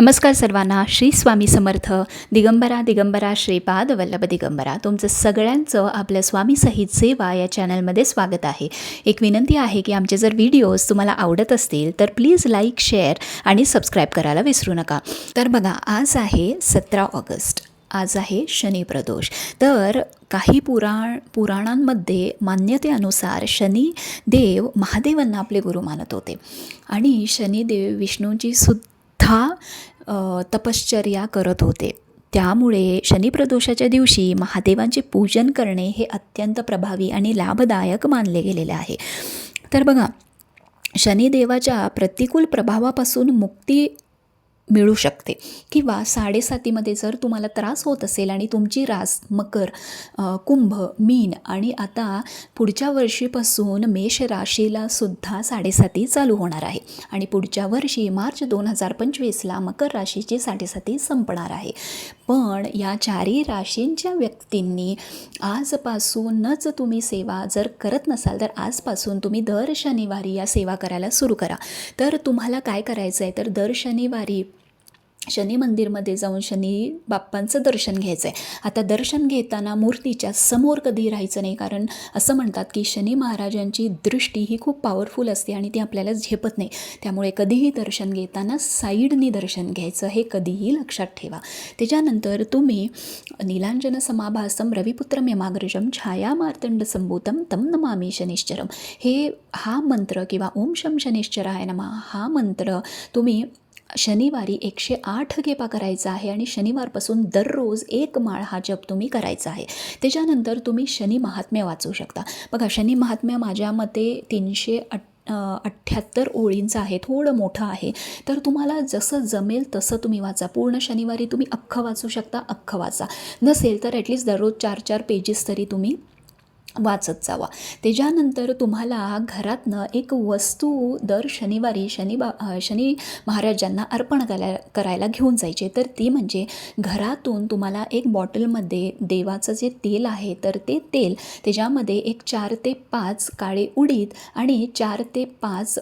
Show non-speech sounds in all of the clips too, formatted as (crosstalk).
नमस्कार सर्वांना श्री स्वामी समर्थ दिगंबरा दिगंबरा श्रीपाद वल्लभ दिगंबरा. तुमचं सगळ्यांचं आपल्या स्वामी सहित सेवा या चॅनलमध्ये स्वागत आहे. एक विनंती आहे की आमचे जर व्हिडिओज तुम्हाला आवडत असतील तर प्लीज लाईक शेअर आणि सबस्क्राईब करायला विसरू नका. तर बघा आज आहे सतरा ऑगस्ट. आज आहे शनी प्रदोष. तर काही पुराण पुराणांमध्ये मान्यतेनुसार शनी देव महादेवांना आपले गुरु मानत होते. आणि शनिदेव विष्णूंची सुद्धा अ, तपश्चर्या करत होते. त्यामुळे शनिप्रदोषाच्या दिवशी महादेवांचे पूजन करणे हे अत्यंत प्रभावी आणि लाभदायक मानले गेलेले आहे. तर बघा शनिदेवाच्या प्रतिकूल प्रभावापासून मुक्ती मिळू शकते. किंवा साडेसातीमध्ये जर तुम्हाला त्रास होत असेल आणि तुमची रास मकर कुंभ मीन आणि आता पुढच्या वर्षीपासून मेष राशीला सुद्धा साडेसाती चालू होणार आहे. आणि पुढच्या वर्षी मार्च दोन हजार पंचवीसला मकर राशीची साडेसाती संपणार आहे. पण या चारही राशींच्या व्यक्तींनी आजपासूनच तुम्ही सेवा जर करत नसाल तर आजपासून तुम्ही दर शनिवारी या सेवा करायला सुरू करा. तर तुम्हाला काय करायचं आहे तर दर शनिवारी शनी मंदिरमध्ये जाऊन शनी बाप्पांचं दर्शन घ्यायचं आहे आता दर्शन घेताना मूर्तीच्या समोर कधी राहायचं नाही कारण असं म्हणतात की शनी महाराजांची दृष्टी ही खूप पॉवरफुल असते आणि ती आपल्याला झेपत नाही. त्यामुळे कधीही दर्शन घेताना साईडनी दर्शन घ्यायचं हे कधीही लक्षात ठेवा. त्याच्यानंतर तुम्ही नीलांजन समाभासम रविपुत्रम यमाग्रजम छाया मार्तंड संभूतम तम नमामी शनिश्चरम. हे हा मंत्र किंवा ओम शम शनिश्चराय नमा हा मंत्र तुम्ही शनिवारी एकशे आठ गेपा करायचा आहे आणि शनिवारपासून दररोज एक माळ हा जप तुम्ही करायचा आहे. त्याच्यानंतर तुम्ही शनी महात्म्य वाचू शकता. बघा शनी महात्म्य माझ्या मते तीनशे अठ अठ्ठ्याहत्तर ओळींचं आहे थोडं मोठं आहे. तर तुम्हाला जसं जमेल तसं तुम्ही वाचा. पूर्ण शनिवारी तुम्ही अख्खं वाचू शकता अख्खं वाचा. नसेल तर ॲटलिस्ट दररोज चार चार पेजेस तरी तुम्ही वाचत जावा. त्याच्यानंतर तुम्हाला घरातनं एक वस्तू दर शनिवारी शनी बा शनी महाराजांना अर्पण करायला करायला घेऊन जायचे. तर ती म्हणजे घरातून तुम्हाला एक बॉटलमध्ये देवाचं जे तेल आहे तर ते तेल त्याच्यामध्ये एक चार ते पाच काळे उडीद आणि चार ते पाच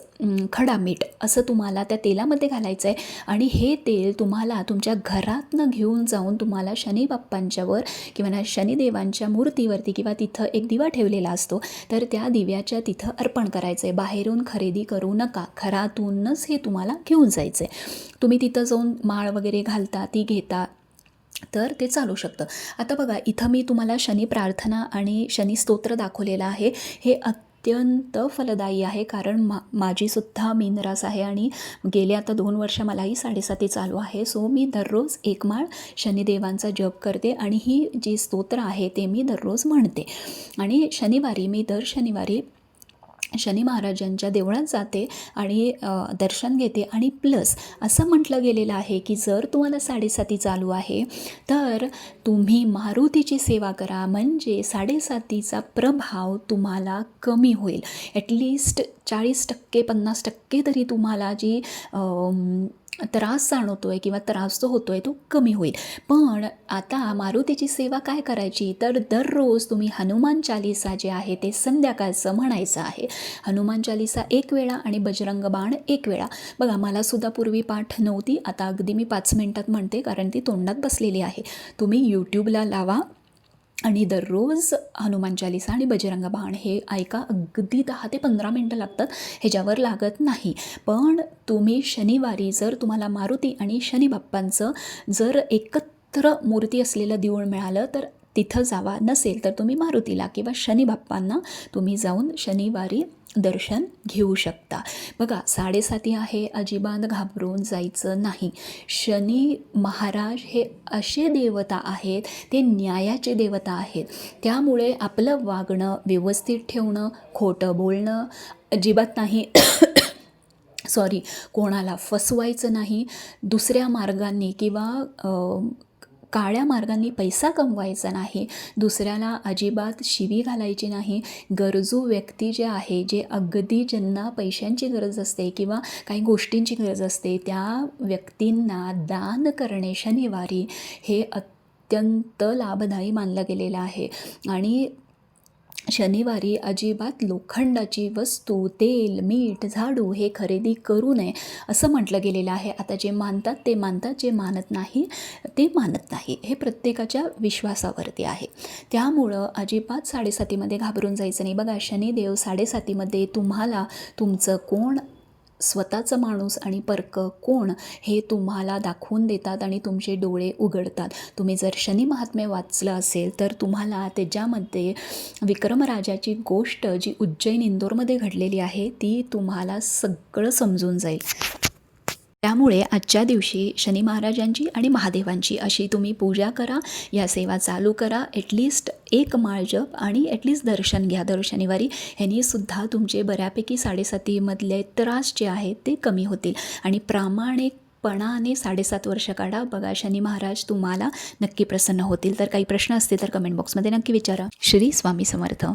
खडा मीठ असं तुम्हाला त्या तेलामध्ये घालायचं आहे आणि हे तेल तुम्हाला तुमच्या घरातनं घेऊन जाऊन तुम्हाला शनी बाप्पांच्यावर किंवा शनिदेवांच्या मूर्तीवरती किंवा तिथं एक दिवा ठेवलेला असतो. तर त्या दिव्याच्या तिथं अर्पण करायचं आहे बाहेरून खरेदी करू नका. घरातूनच हे तुम्हाला घेऊन जायचं आहे तुम्ही तिथं जाऊन माळ वगैरे घालता ती घेता तर ते चालू शकतं. आता बघा इथं मी तुम्हाला शनी प्रार्थना आणि शनी स्तोत्र दाखवलेलं आहे. हे अत्यंत फलदायी आहे कारण मा माझीसुद्धा मीनरास आहे आणि गेले आता दोन वर्ष मलाही साडेसाती चालू आहे. सो मी दररोज एक माळ शनिदेवांचा जप करते आणि ही जी स्तोत्र आहे ते मी दररोज म्हणते. आणि शनिवारी मी दर शनिवारी शनी महाराजांच्या देवळात जाते आणि दर्शन घेते आणि प्लस असं म्हटलं गेलेलं आहे की जर तुम्हाला साडेसाती चालू आहे तर तुम्ही मारुतीची सेवा करा. म्हणजे साडेसातीचा प्रभाव तुम्हाला कमी होईल. ॲटलिस्ट चाळीस टक्के पन्नास टक्के तरी तुम्हाला जी त्रास जाणवतो आहे किंवा त्रास जो होतो आहे तो कमी होईल. पण आता मारुतीची सेवा काय करायची? तर दररोज तुम्ही हनुमान चालिसा जे आहे ते संध्याकाळचं म्हणायचं आहे. हनुमान चालिसा एक वेळा आणि बजरंग बाण एक वेळा. बघा मला सुद्धा पूर्वी पाठ नव्हती. आता अगदी मी पाच मिनटात म्हणते कारण ती तोंडात बसलेली आहे. तुम्ही यूट्यूबला लावा. आणि दररोज हनुमान चालिसा आणि बजरंग बाण हे ऐका अगदी दहा ते पंधरा मिनटं लागतात ह्याच्यावर लागत नाही. पण तुम्ही शनिवारी जर तुम्हाला मारुती आणि शनी बाप्पांचं जर एकत्र मूर्ती असलेलं देऊळ मिळालं तर तिथं जावा. नसेल तर तुम्ही मारुतीला किंवा शनी बाप्पांना तुम्ही जाऊन शनिवारी दर्शन घेऊ शकता. बघा साडेसाती आहे अजिबात घाबरून जायचं नाही. शनी महाराज हे असे देवता आहेत ते न्यायाचे देवता आहेत. त्यामुळे आपलं वागणं व्यवस्थित ठेवणं खोटं बोलणं अजिबात नाही (coughs) सॉरी कोणाला फसवायचं नाही दुसऱ्या मार्गांनी किंवा काळ्या मार्गांनी पैसा कमवायचा नाही. दुसऱ्याला अजिबात शिवी घालायची नाही. गरजू व्यक्ती जे आहे जे अगदी ज्यांना पैशांची गरज असते किंवा काही गोष्टींची गरज असते त्या व्यक्तींना दान करणे शनिवारी हे अत्यंत लाभदायी मानलं गेलेलं आहे. आणि शनिवारी अजिबात लोखंडाची वस्तू तेल मीठ झाडू हे खरेदी करू नये असं म्हटलं गेलेलं आहे. आता जे मानतात ते मानतात जे मानत नाही ते मानत नाही हे प्रत्येकाच्या विश्वासावरती आहे. त्यामुळं अजिबात साडेसातीमध्ये घाबरून जायचं नाही. बघा शनिदेव साडेसातीमध्ये तुम्हाला तुमचं कोण स्वतःचं माणूस आणि परकं कोण हे तुम्हाला दाखवून देतात आणि तुमचे डोळे उघडतात. तुम्ही जर शनी महात्म्य वाचलं असेल तर तुम्हाला त्याच्यामध्ये विक्रमराजाची गोष्ट जी उज्जैन इंदोरमध्ये घडलेली आहे ती तुम्हाला सगळं समजून जाईल. त्यामुळे आजच्या दिवशी शनी महाराजांची आणि महादेवांची अशी तुम्ही पूजा करा या सेवा चालू करा. ॲटलिस्ट एक माळ जप आणि ॲटलिस्ट दर्शन घ्या दर शनिवारी. ह्यांनी सुद्धा तुमचे बऱ्यापैकी साडेसातीमधले त्रास जे आहेत ते कमी होतील. आणि प्रामाणिकपणाने साडेसात वर्ष काढा. बघा शनी महाराज तुम्हाला नक्की प्रसन्न होतील. तर काही प्रश्न असतील तर कमेंट बॉक्समध्ये नक्की विचारा. श्री स्वामी समर्थ.